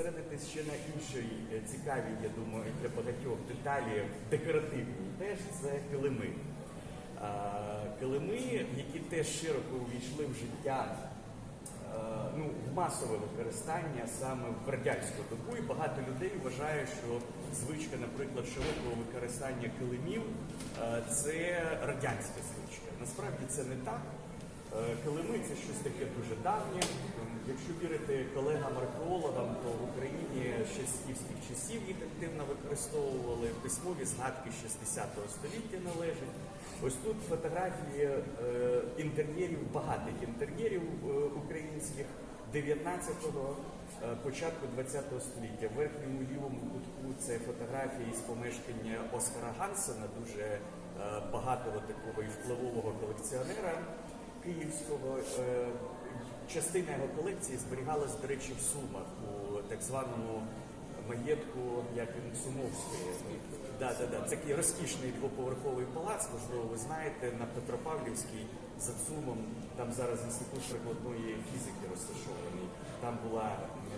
зосередитись ще на іншій е, цікавій, я думаю, для багатьох деталі декоративній теж це килими. Килими, які теж широко увійшли в життя е, ну, в масове використання саме в радянську добу, і багато людей вважає, що звичка, наприклад, широкого використання килимів е, це радянська звичка. Насправді це не так. Е, Килими щось таке дуже давнє. Якщо вірити колегам-археологам, то в Україні ще з скіфських часів їх активно використовували. Письмові згадки 60 століття належать. Ось тут фотографії е, інтер'єрів, багатих інтер'єрів е, українських 19-го, е, початку 20-го століття. В верхньому лівому кутку це фотографії з помешкання Оскара Гансена, дуже багатого такого і впливового колекціонера київського. Е, Частина його колекції зберігалась, до речі, в Сумах у так званому маєтку, як він Сумовської. Да, да, да. Це такий розкішний двоповерховий палац, можливо, ви знаєте, на Петропавлівській за Сумом. Там зараз інститут прикладної фізики розташований. Там була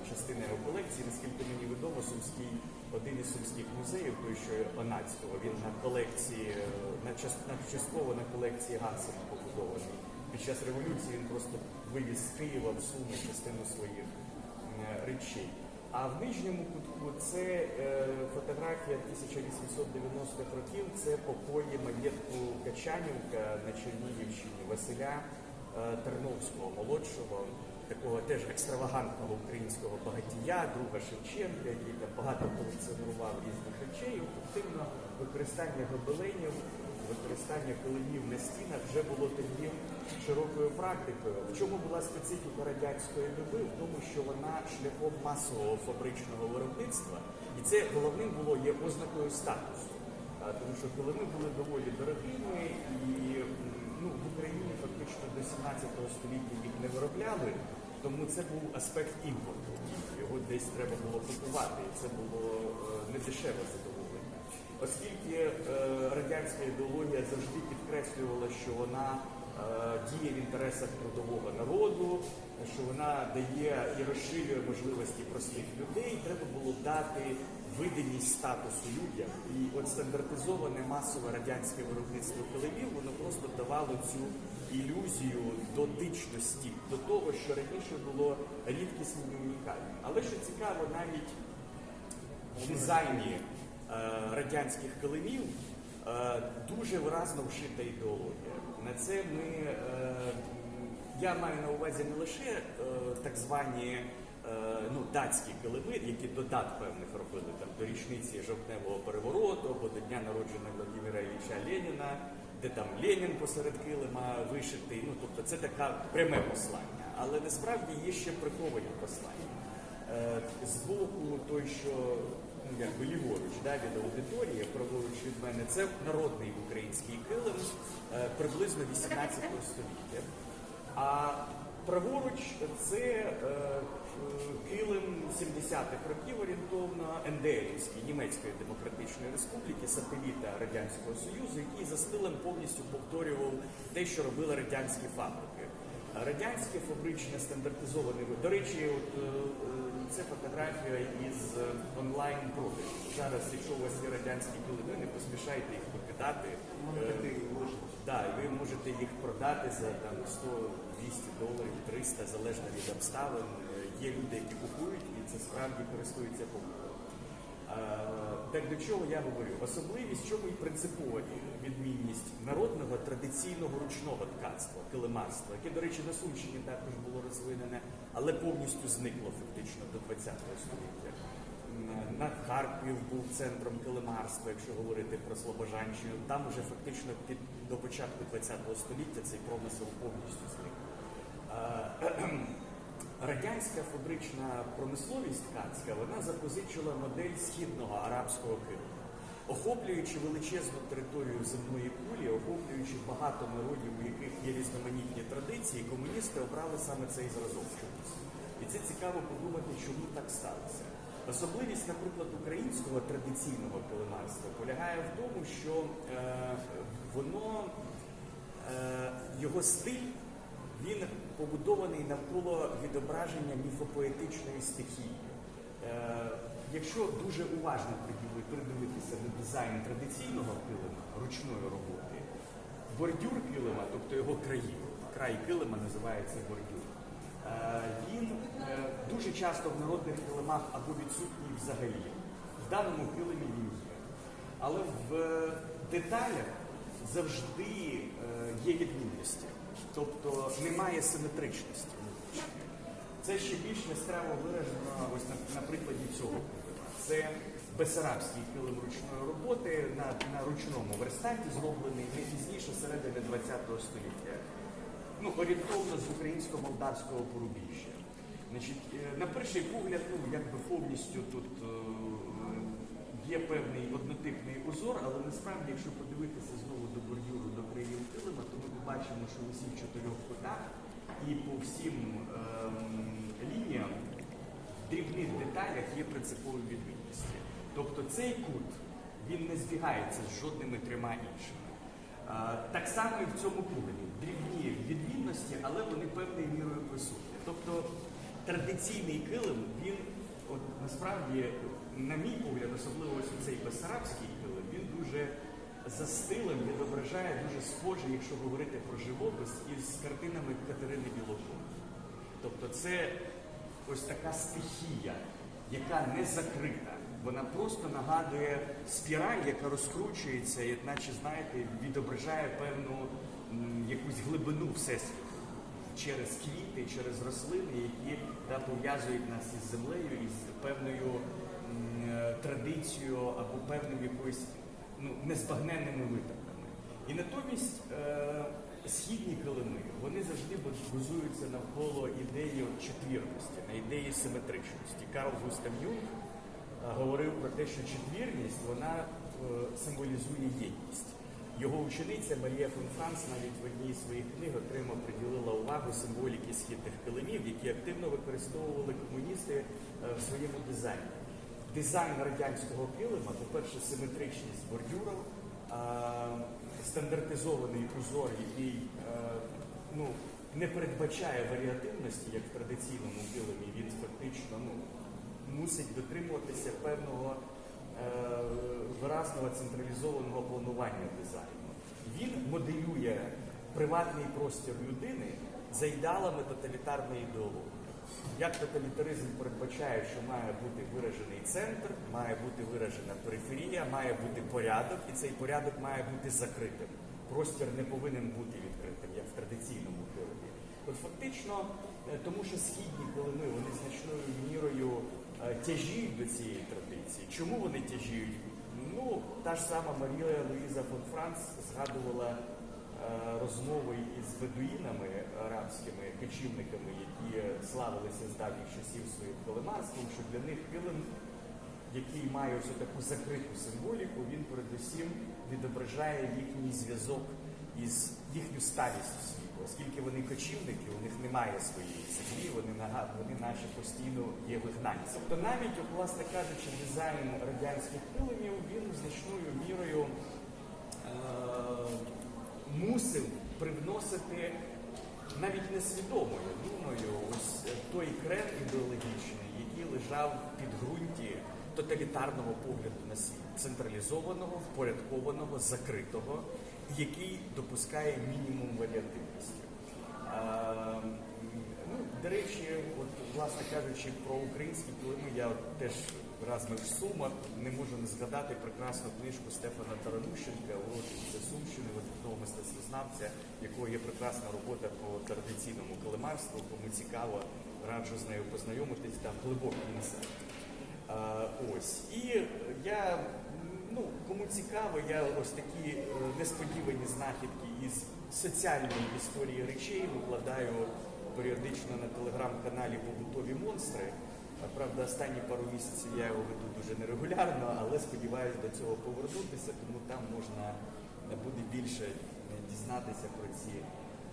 частина його колекції. Наскільки мені відомо, сумський один із сумських музеїв, той що Онацького, він на колекції, на частково на колекції Гансена побудований. Під час революції він просто вивіз з Києва в Суми частину своїх речей. А в нижньому кутку це е, фотографія 1890-х років. Це покої маєтку Качанівка на Чернігівщині Василя е, Терновського молодшого, такого теж екстравагантного українського багатія, друга Шевченка, який там багато колекціонував різних речей. Ефективно використання гобеленів, використання килимів на стінах вже було тоді широкою практикою. В чому була специфіка радянської доби? В тому, що вона шляхом масового фабричного виробництва, і це головним було є ознакою статусу. Тому що килими були доволі дорогими і ну, в Україні фактично до 17 століття їх не виробляли, тому це був аспект імпорту. Його десь треба було купувати, і це було е, недешеве задоволення. Оскільки е, радянська ідеологія завжди підкреслювала, що вона е, діє в інтересах трудового народу, що вона дає і розширює можливості простих людей, треба було дати видимість статусу людям. І от стандартизоване масове радянське виробництво килимів, воно просто давало цю ілюзію дотичності до того, що раніше було рідкісним і унікальним. Але що цікаво, навіть в дизайні радянських килимів е, дуже виразно вшита ідеологія. На це ми е, я маю на увазі не лише е, так звані е, ну, датські килими, які до дат певних робили там до річниці жовтневого перевороту або до дня народження Владимира Ілліча Леніна, де там Ленін посеред килима вишитий. Ну тобто це таке пряме послання. Але насправді є ще приховані послання. Е, Збоку той, що якби ліворуч да, від аудиторії, праворуч від мене, це народний український килим е, приблизно 18 століття. А праворуч це е, килим 70-х років орієнтовно НДРівський, Німецької Демократичної Республіки, сателіта Радянського Союзу, який за стилем повністю повторював те, що робили радянські фабрики. Радянське фабричне стандартизоване До речі, от е, це фотографія із е, онлайн продажу. Зараз, якщо у вас є радянські не поспішайте їх покидати. Е, Да, і ви можете їх продати за там 100, 200 доларів, 300, залежно від обставин. Е, Є люди, які купують, і це справді користується попитом. Так до чого я говорю? Особливість, чому і принципова відмінність народного традиційного ручного ткацтва, килимарства, яке, до речі, на Сумщині також було розвинене, але повністю зникло фактично до ХХ століття. На Харків був центром килимарства, якщо говорити про Слобожанщину. Там уже фактично під до початку ХХ століття цей промисел повністю зник. Радянська фабрична промисловість ткацька вона запозичила модель східного арабського Криму, охоплюючи величезну територію земної кулі, охоплюючи багато народів, у яких є різноманітні традиції, комуністи обрали саме цей зразок чомусь. І це цікаво подумати, чому так сталося. Особливість, наприклад, українського традиційного килимарства полягає в тому, що е, воно е, його стиль він побудований навколо відображення міфопоетичної стихії. Е, Якщо дуже уважно придивитися до дизайну традиційного килима ручної роботи, бордюр килима, тобто його краї, край килима називається бордюр. Е, Він е, дуже часто в народних килимах або відсутній взагалі. В даному килимі він є. Але в деталях завжди є відмінності, тобто немає симетричності. Це ще більш яскраво виражено ось на, на прикладі цього килима. Це бесарабський килим ручної роботи на, на ручному верстаті, зроблений не пізніше середини ХХ століття. Ну, орієнтовно з українсько-молдавського порубіжжя. Значить, е, на перший погляд, ну якби повністю тут е, є певний однотипний узор, але насправді, якщо подивитися знову до бордюру, до країн килима, то ми побачимо, що в усіх чотирьох кутах і по всім ем, лініям в дрібних деталях є принципові відмінності. Тобто цей кут він не збігається з жодними трьома іншими. А, Так само і в цьому кубелі. Дрібні відмінності, але вони певною мірою присутні. Тобто традиційний килим, він от, насправді, на мій погляд, особливо ось цей бесарабський килим, він дуже за стилем відображає дуже схоже, якщо говорити про живопис, із картинами Катерини Білокур. Тобто це ось така стихія, яка не закрита. Вона просто нагадує спіраль, яка розкручується, і, наче, знаєте, відображає певну якусь глибину всесвіту через квіти, через рослини, які да, пов'язують нас із землею, із певною е, традицією або певним якоюсь ну, незбагненними витоками. І натомість е, східні килими вони завжди базуються навколо ідеї четвірності, на ідеї симетричності. Карл Густав Юнг е, говорив про те, що четвірність вона е, символізує єдність. Його учениця Марія фон Франц навіть в одній з своїх книг отримав приділила увагу символіки східних килимів, які активно використовували комуністи е, в своєму дизайні. Дизайн радянського килима, по-перше, симетричність бордюрів, стандартизований узор, який е, ну, не передбачає варіативності, як в традиційному килимі, він фактично ну, мусить дотримуватися певного е, виразного централізованого планування дизайну. Він моделює приватний простір людини за ідеалами тоталітарної ідеології. Як тоталітаризм передбачає, що має бути виражений центр, має бути виражена периферія, має бути порядок, і цей порядок має бути закритим. Простір не повинен бути відкритим, як в традиційному килимі. От фактично, е, тому що східні килими вони значною мірою е, тяжіють до цієї традиції. Чому вони тяжіють? Ну, та ж сама Марія Луїза фон Франц згадувала розмови із бедуїнами арабськими кочівниками, які славилися з давніх часів своїм килимарством, що для них килим, який має ось таку закриту символіку, він передусім відображає їхній зв'язок із їхню сталість у світу. Оскільки вони кочівники, у них немає своєї землі, вони вони наче постійно є вигнанці. Тобто навіть, власне кажучи, дизайн радянських килимів він значною мірою е, мусив привносити навіть несвідомо, я думаю, ось той крен ідеологічний, який лежав в підґрунті тоталітарного погляду на світ, централізованого, впорядкованого, закритого, який допускає мінімум варіативності. Ну, до речі, от, власне кажучи, про українські килими я от теж раз ми в Сумах не можу не згадати прекрасну книжку Стефана Таранущенка «Урочиця Сумщини, видатного мистецтвознавця, якого є прекрасна робота по традиційному килимарству. Кому цікаво, раджу з нею познайомитись, там глибокий інсайт. Ось. І я, ну, кому цікаво, я ось такі е, несподівані знахідки із соціальної історії речей викладаю періодично на телеграм-каналі Побутові монстри. Правда, останні пару місяців я його веду дуже нерегулярно, але сподіваюся до цього повернутися, тому там можна е, буде більше е, дізнатися про ці,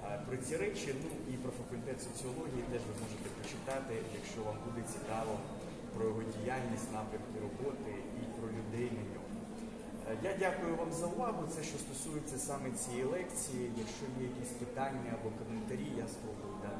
е, про ці речі. Ну і про факультет соціології теж ви можете почитати, якщо вам буде цікаво про його діяльність, напрямки роботи і про людей на ньому. Я дякую вам за увагу. Це що стосується саме цієї лекції. Якщо є якісь питання або коментарі, я спробую дати